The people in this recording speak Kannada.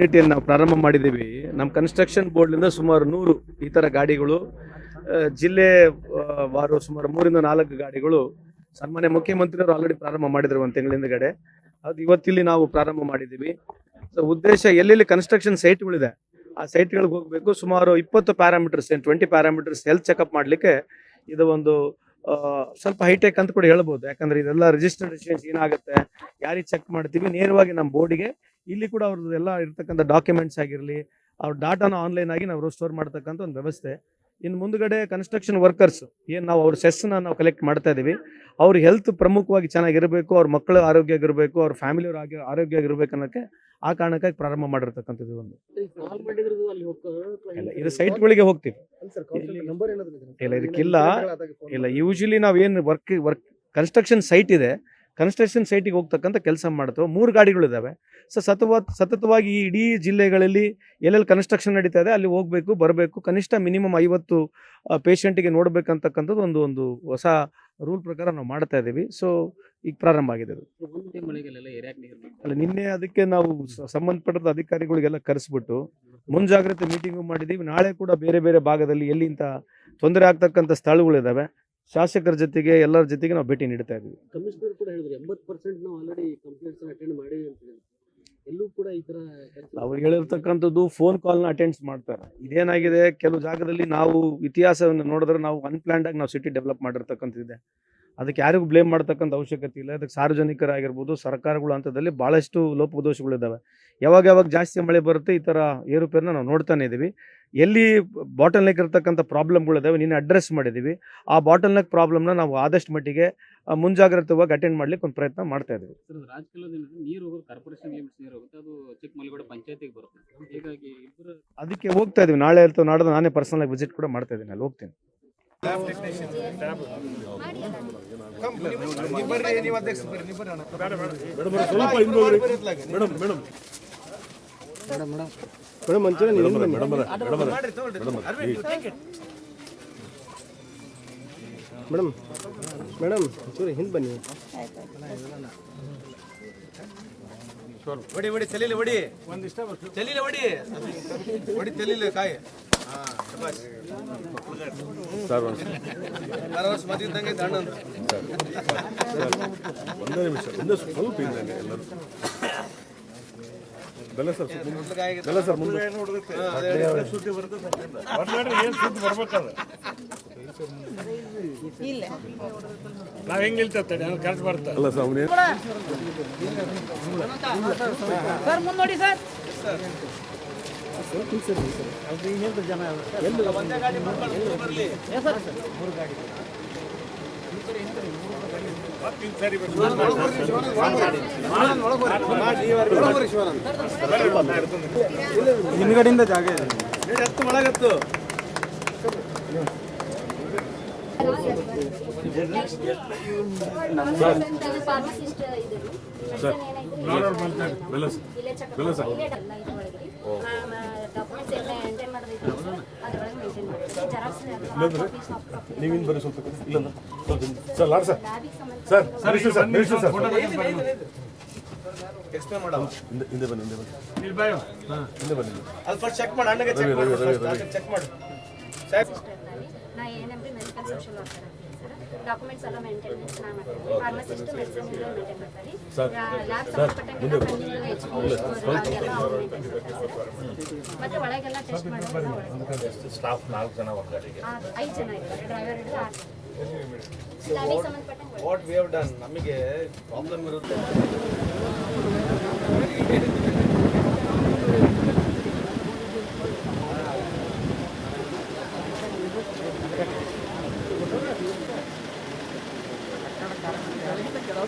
ನಾವು ಪ್ರಾರಂಭ ಮಾಡಿದ್ದೀವಿ. ನಮ್ಮ ಕನ್ಸ್ಟ್ರಕ್ಷನ್ ಬೋರ್ಡ್ನಿಂದ ಸುಮಾರು ನೂರು ಈ ಥರ ಗಾಡಿಗಳು ಜಿಲ್ಲೆ ವಾರು ಸುಮಾರು ಮೂರಿಂದ ನಾಲ್ಕು ಗಾಡಿಗಳು ಸನ್ಮಾನ್ಯ ಮುಖ್ಯಮಂತ್ರಿಯವರು ಆಲ್ರೆಡಿ ಪ್ರಾರಂಭ ಮಾಡಿದ್ರು ಒಂದು ತಿಂಗಳಿಂದಗಡೆ ಅದು ಇವತ್ತಿಲ್ಲಿ ನಾವು ಪ್ರಾರಂಭ ಮಾಡಿದ್ದೀವಿ. ಸೊ ಉದ್ದೇಶ ಎಲ್ಲೆಲ್ಲಿ ಕನ್ಸ್ಟ್ರಕ್ಷನ್ ಸೈಟ್ಗಳಿದೆ ಆ ಸೈಟ್ಗಳಿಗೆ ಹೋಗಬೇಕು. ಸುಮಾರು ಇಪ್ಪತ್ತು ಪ್ಯಾರಾಮೀಟರ್ಸ್ ಏನು ಟ್ವೆಂಟಿ ಪ್ಯಾರಾಮೀಟರ್ಸ್ ಹೆಲ್ತ್ ಚೆಕಪ್ ಮಾಡಲಿಕ್ಕೆ ಇದು ಒಂದು ಸ್ವಲ್ಪ ಹೈಟೆಕ್ ಅಂತ ಕೂಡ ಹೇಳ್ಬೋದು. ಯಾಕಂದ್ರೆ ಇದೆಲ್ಲ ರಿಜಿಸ್ಟರ್ಡ್ ಏನಾಗುತ್ತೆ? ಯಾರಿಗೆ ಚೆಕ್ ಮಾಡ್ತೀವಿ? ನೇರವಾಗಿ ನಮ್ಮ ಬೋರ್ಡಿಗೆ ಇಲ್ಲಿ ಕೂಡ ಅವ್ರದ್ದು ಎಲ್ಲ ಇರ್ತಕ್ಕಂಥ ಡಾಕ್ಯುಮೆಂಟ್ಸ್ ಆಗಿರಲಿ, ಅವ್ರ ಡಾಟಾನ ಆನ್ಲೈನ್ ಆಗಿ ನಾವು ಸ್ಟೋರ್ ಮಾಡ್ತಕ್ಕಂಥ ಒಂದು ವ್ಯವಸ್ಥೆ. ಇನ್ನು ಮುಂದ್ಗಡೆ ಕನ್ಸ್ಟ್ರಕ್ಷನ್ ವರ್ಕರ್ಸ್ ಏನು ನಾವು ಅವ್ರ ಸೆಸ್ನ ನಾವು ಕಲೆಕ್ಟ್ ಮಾಡ್ತಾ ಇದ್ದೀವಿ ಅವ್ರ ಹೆಲ್ತ್ ಪ್ರಮುಖವಾಗಿ ಚೆನ್ನಾಗಿರಬೇಕು ಅವ್ರ ಮಕ್ಕಳು ಆರೋಗ್ಯ ಆಗಿರಬೇಕು ಅವ್ರ ಫ್ಯಾಮಿಲಿಯವ್ರ ಆಗಿ ಆರೋಗ್ಯ ಆಗಿರ್ಬೇಕು ಅನ್ನೋಕ್ಕೆ ಆ ಕಾರಣಕ್ಕಾಗಿ ಪ್ರಾರಂಭ ಮಾಡಿರ್ತಕ್ಕಂಥದ್ದು ಒಂದು. ಇಲ್ಲ ಇದು ಸೈಟ್ಗಳಿಗೆ ಹೋಗ್ತೀವಿ. ಇಲ್ಲ, ಇದಕ್ಕಿಲ್ಲ. ಇಲ್ಲ ಯೂಶಲಿ ನಾವು ಏನು ವರ್ಕ್ ವರ್ಕ್ ಕನ್ಸ್ಟ್ರಕ್ಷನ್ ಸೈಟ್ ಇದೆ. ಕನ್ಸ್ಟ್ರಕ್ಷನ್ ಸೈಟಿಗೆ ಹೋಗ್ತಕ್ಕಂಥ ಕೆಲಸ ಮಾಡ್ತವೆ. ಮೂರು ಗಾಡಿಗಳಿದ್ದಾವೆ ಸೊ ಸತವ ಸತತವಾಗಿ ಈ ಇಡೀ ಜಿಲ್ಲೆಗಳಲ್ಲಿ ಎಲ್ಲೆಲ್ಲಿ ಕನ್ಸ್ಟ್ರಕ್ಷನ್ ನಡೀತಾ ಇದೆ ಅಲ್ಲಿ ಹೋಗಬೇಕು ಬರಬೇಕು. ಕನಿಷ್ಠ ಮಿನಿಮಮ್ ಐವತ್ತು ಪೇಷಂಟಿಗೆ ನೋಡಬೇಕಂತಕ್ಕಂಥದ್ದು ಒಂದು ಒಂದು ಹೊಸ ರೂಲ್ ಪ್ರಕಾರ ನಾವು ಮಾಡ್ತಾ ಇದ್ದೀವಿ. ಸೊ ಈಗ ಪ್ರಾರಂಭ ಆಗಿದೆ ಅದು. ಅಲ್ಲ ನಿನ್ನೆ ಅದಕ್ಕೆ ನಾವು ಸಂಬಂಧಪಟ್ಟ ಅಧಿಕಾರಿಗಳಿಗೆಲ್ಲ ಕರೆಸ್ಬಿಟ್ಟು ಮುಂಜಾಗ್ರತೆ ಮೀಟಿಂಗು ಮಾಡಿದ್ದೀವಿ. ನಾಳೆ ಕೂಡ ಬೇರೆ ಬೇರೆ ಭಾಗದಲ್ಲಿ ಎಲ್ಲಿಂತ ತೊಂದರೆ ಆಗ್ತಕ್ಕಂಥ ಸ್ಥಳಗಳಿದ್ದಾವೆ ಶಾಸಕರ ಜೊತೆಗೆ ಎಲ್ಲರ ಜೊತೆಗೆ ನಾವು ಭೇಟಿ ನೀಡ್ತಾ ಇದ್ದೀವಿ. ಕಮಿಷನರ್ ಕೂಡ ಹೇಳಿದ್ರು ಎಂಬತ್ತು ಪರ್ಸೆಂಟ್ ನಾವು ಆಲ್ರೆಡಿ ಕಂಪ್ಲೇಂಟ್ಸ್ ಅಟೆಂಡ್ ಮಾಡಿವಿ ಅಂತ ಹೇಳಿದ್ರು. ಎಲ್ಲೂ ಕೂಡ ಈ ಥರ ಅವ್ರು ಹೇಳಿರ್ತಕ್ಕಂಥದ್ದು ಫೋನ್ ಕಾಲ್ನ ಅಟೆಂಡ್ಸ್ ಮಾಡ್ತಾರೆ. ಇದೇನಾಗಿದೆ? ಕೆಲವು ಜಾಗದಲ್ಲಿ ನಾವು ಇತಿಹಾಸವನ್ನು ನೋಡಿದ್ರೆ ನಾವು ಅನ್ಪ್ಲಾನ್ಡ್ ಆಗಿ ನಾವು ಸಿಟಿ ಡೆವಲಪ್ ಮಾಡಿರ್ತಕ್ಕಂಥದ್ದಿದೆ ಅದಕ್ಕೆ ಯಾರಿಗೂ ಬ್ಲೇಮ್ ಮಾಡ್ತಕ್ಕಂಥ ಅವಶ್ಯಕತೆ ಇಲ್ಲ. ಅದಕ್ಕೆ ಸಾರ್ವಜನಿಕರಾಗಿರ್ಬೋದು ಸರ್ಕಾರಗಳು ಹಂತದಲ್ಲಿ ಭಾಳಷ್ಟು ಲೋಪದೋಷಗಳಿದ್ದಾವೆ ಯಾವಾಗ ಯಾವಾಗ ಜಾಸ್ತಿ ಮಳೆ ಬರುತ್ತೆ ಈ ಥರ ಏರುಪೇರನ್ನ ನಾವು ನೋಡ್ತಾನೆ ಇದ್ದೀವಿ. ಎಲ್ಲಿ ಬಾಟಲ್ ನೆಕ್ ಇರತಕ್ಕಂಥ ಪ್ರಾಬ್ಲಮ್ಗಳಿದ್ದಾವೆ ನೀನು ಅಡ್ರೆಸ್ ಮಾಡಿದ್ದೀವಿ ಆ ಬಾಟಲ್ ನೆಕ್ ಪ್ರಾಬ್ಲಮ್ನ ನಾವು ಆದಷ್ಟು ಮಟ್ಟಿಗೆ ಮುಂಜಾಗ್ರತವಾಗಿ ಅಟೆಂಡ್ ಮಾಡ್ಲಿಕ್ಕೆ ಒಂದು ಪ್ರಯತ್ನ ಮಾಡ್ತಾ ಇದ್ದೀವಿ ಅದಕ್ಕೆ ಹೋಗ್ತಾ ಇದೀವಿ. ನಾಳೆ ಇರ್ತವೆ ನಾಡ್ದು ನಾನೇ ಪರ್ಸನಲ್ ಆಗಿ ವಿಸಿಟ್ ಕೂಡ ಮಾಡ್ತಾ ಇದ್ದೀನಿ ಅಲ್ಲಿ ಹೋಗ್ತೀನಿ. ಮೇಡಮ್. ಮೇಡಮ್ ಚೂರು ಹಿಂದೆ ಬನ್ನಿ ಹೊಡಿ ಹೊಡಿ ತಲೀಲಿ ಹೊಡಿ ತಲೀಲಿ ಹೊಡಿ ಹೊಡಿ ತಲೀಲಿ ಕಾಯಿ ಆರು ವರ್ಷ ಮದುವೆ ಇದ್ದಂಗೆ ಇದ್ದ ಅಣ್ಣಂದು. ಒಂದೇ ನಿಮಿಷ ಒಂದೇ ಸ್ವಲ್ಪ ಹಿಂದೆ ಎಲ್ಲರೂ ಬೆಲ್ಲ ಸರ್ ಬೆಲ್ಲ ಸರ್ ಮುಂದೆ. ಅದೇ ಹೇಳಿ. ನಾವ್ ಹೆಂಗ್ ನಿಲ್ತೇವೆ ನಾನು ಖರ್ಚು ಬರ್ತಾರೆ ಅಲ್ಲ ಸರ್ ಅವನೇ ಸರ್ ಮುಂದೆ ನೋಡಿ ಸರ್. ಹಿಂದ್ಗಡೆಯಿಂದ ಜಾಗ ಇದೆ. ಹತ್ತು ಒಳಗತ್ತು ಫಾರ್ಮಸಿಸ್ಟ್ ಇದ್ರು ಬೆಲ್ಲ ಸರ್ ಬೆಲ್ಲ ಸರ್ ಡಾಕ್ಯುಮೆಂಟ್ಸ್ ಎಲ್ಲ ಎಂಟರ್ ಮಾಡೋದಿತ್ತು ಅದ್ರೊಳಗೆ ಮೇಂಟೈನ್ ಜೆರಾಕ್ಸ್ ನೀವಿನ್ ಬರ್ರಿ ಸ್ವಲ್ಪ ಇಲ್ಲ. Sir Lad sir. Sir sir sir explain ಮಾಡೋ ಹಿಂದೆ ಹಿಂದೆ ಬನ್ನಿ ಬಾಯ್. ಬನ್ನಿ ಹಿಂದೆ ಬನ್ನಿ. ಅದು ಫಸ್ಟ್ ಚೆಕ್ ಮಾಡಿ ಅಣ್ಣಗೆ ಚೆಕ್ ಮಾಡಿ. ಚೆಕ್ ಮಾಡಿ. ಸರ್. ನಾ ಏನಂದ್ರೆ medical social worker sir documents ಎಲ್ಲ ಮೇಂಟೆನೆನ್ಸ್ ಮಾಡ್ತೀನಿ ಫಾರ್ಮಸಿಸ್ಟ್ ಮೆಡಿಸಿನ್ ಎಲ್ಲ ಮೇಂಟೈನ್ ಮಾಡ್ತಾರೆ ಲ್ಯಾಬ್ ಸಂಬಂಧಪಟ್ಟಂಗೆಲ್ಲ ಕಣ್ಣಿನ ಎಚ್ ಬಿ ಅವ್ರು ಮೇಂಟೈನ್ ಮಾಡ್ತಾರೆ. ಸರ್ ಮತ್ತೆ ಒಳಗೆಲ್ಲ ಟೆಸ್ಟ್ ಮಾಡೋದೆಲ್ಲ ಒಳಗೆ ಸ್ಟಾಫ್ ನಾಲ್ಕು ಜನ ಐದು ಜನ ಇದ್ದಾರೆ. ಡ್ರೈವರ್ ಹಿಡಿದು ಆರು ಜನ. ಲ್ಯಾಬಿಗೆ ಸಂಬಂಧಪಟ್ಟಂಗೆ ವಾಟ್ ವಿ ಹವ್ ಡನ್ ನಮಗೆ ಪ್ರಾಬ್ಲಮ್ ಇರುತ್ತೆ. ಆ